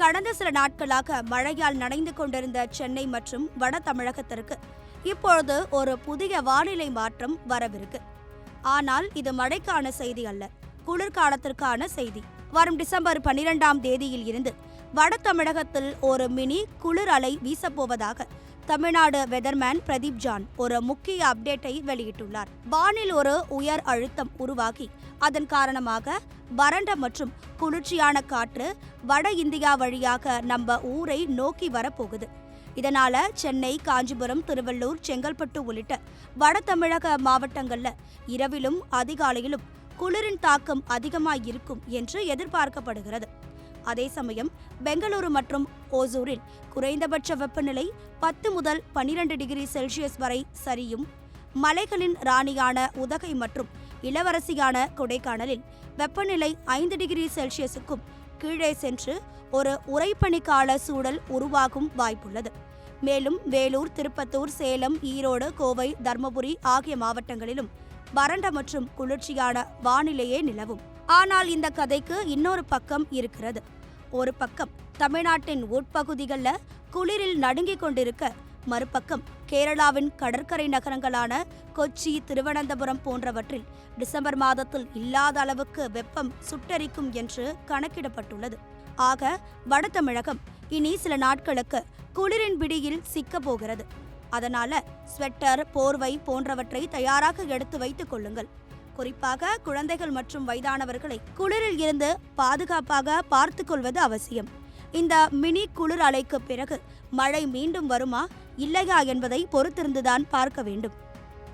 கடந்த சில நாட்களாக மழையால் நனைந்து கொண்டிருந்த சென்னை மற்றும் வட தமிழகத்திற்கு இப்பொழுது ஒரு புதிய வானிலை மாற்றம் வரவிருக்கு. ஆனால் இது மழைக்கான செய்தி அல்ல குளிர்காலத்திற்கான செய்தி. வரும் டிசம்பர் பன்னிரெண்டாம் தேதியில் இருந்து வட தமிழகத்தில் ஒரு மினி குளிர் அலை வீசப்போவதாக தமிழ்நாடு வெதர்மேன் பிரதீப் ஜான் ஒரு முக்கிய அப்டேட்டை வெளியிட்டுள்ளார். வானில் ஒரு உயர் அழுத்தம் உருவாகி அதன் காரணமாக வறண்ட மற்றும் குளிர்ச்சியான காற்று வட இந்தியா வழியாக நம்ம ஊரை நோக்கி வரப்போகுது. இதனால சென்னை காஞ்சிபுரம் திருவள்ளூர் செங்கல்பட்டு உள்ளிட்ட வட தமிழக மாவட்டங்கள்ல இரவிலும் அதிகாலையிலும் குளிரின் தாக்கம் அதிகமாக இருக்கும் என்று எதிர்பார்க்கப்படுகிறது. அதே சமயம் பெங்களூரு மற்றும் ஓசூரில் குறைந்தபட்ச வெப்பநிலை பத்து முதல் பனிரெண்டு டிகிரி செல்சியஸ் வரை சரியும். மலைகளின் ராணியான உதகை மற்றும் இளவரசியான கொடைக்கானலில் வெப்பநிலை ஐந்து டிகிரி செல்சியஸுக்கும் கீழே சென்று ஒரு உறைப்பனிக்கால சூழல் உருவாகும் வாய்ப்புள்ளது. மேலும் வேலூர் திருப்பத்தூர் சேலம் ஈரோடு கோவை தர்மபுரி ஆகிய மாவட்டங்களிலும் வறண்ட மற்றும் குளிர்ச்சியான வானிலையே நிலவும். ஆனால் இந்த கதைக்கு இன்னொரு பக்கம் இருக்கிறது. ஒரு பக்கம் தமிழ்நாட்டின் உட்பகுதிகளில் குளிரில் நடுங்கிக் கொண்டிருக்க மறுபக்கம் கேரளாவின் கடற்கரை நகரங்களான கொச்சி திருவனந்தபுரம் போன்றவற்றில் டிசம்பர் மாதத்தில் இல்லாத அளவுக்கு வெப்பம் சுட்டரிக்கும் என்று கணக்கிடப்பட்டுள்ளது. ஆக வட தமிழகம் இனி சில நாட்களுக்கு குளிரின் பிடியில் சிக்கப் போகிறது. அதனால ஸ்வெட்டர் போர்வை போன்றவற்றை தயாராக எடுத்து வைத்துக் கொள்ளுங்கள். குறிப்பாக குழந்தைகள் மற்றும் வயதானவர்களை குளிரில் இருந்து பாதுகாப்பாக பார்த்துக்கொள்வது அவசியம். இந்த மினி குளிர் அலைக்கு பிறகு மழை மீண்டும் வருமா? இல்லையா என்பதை பொறுத்திருந்துதான் பார்க்க வேண்டும்.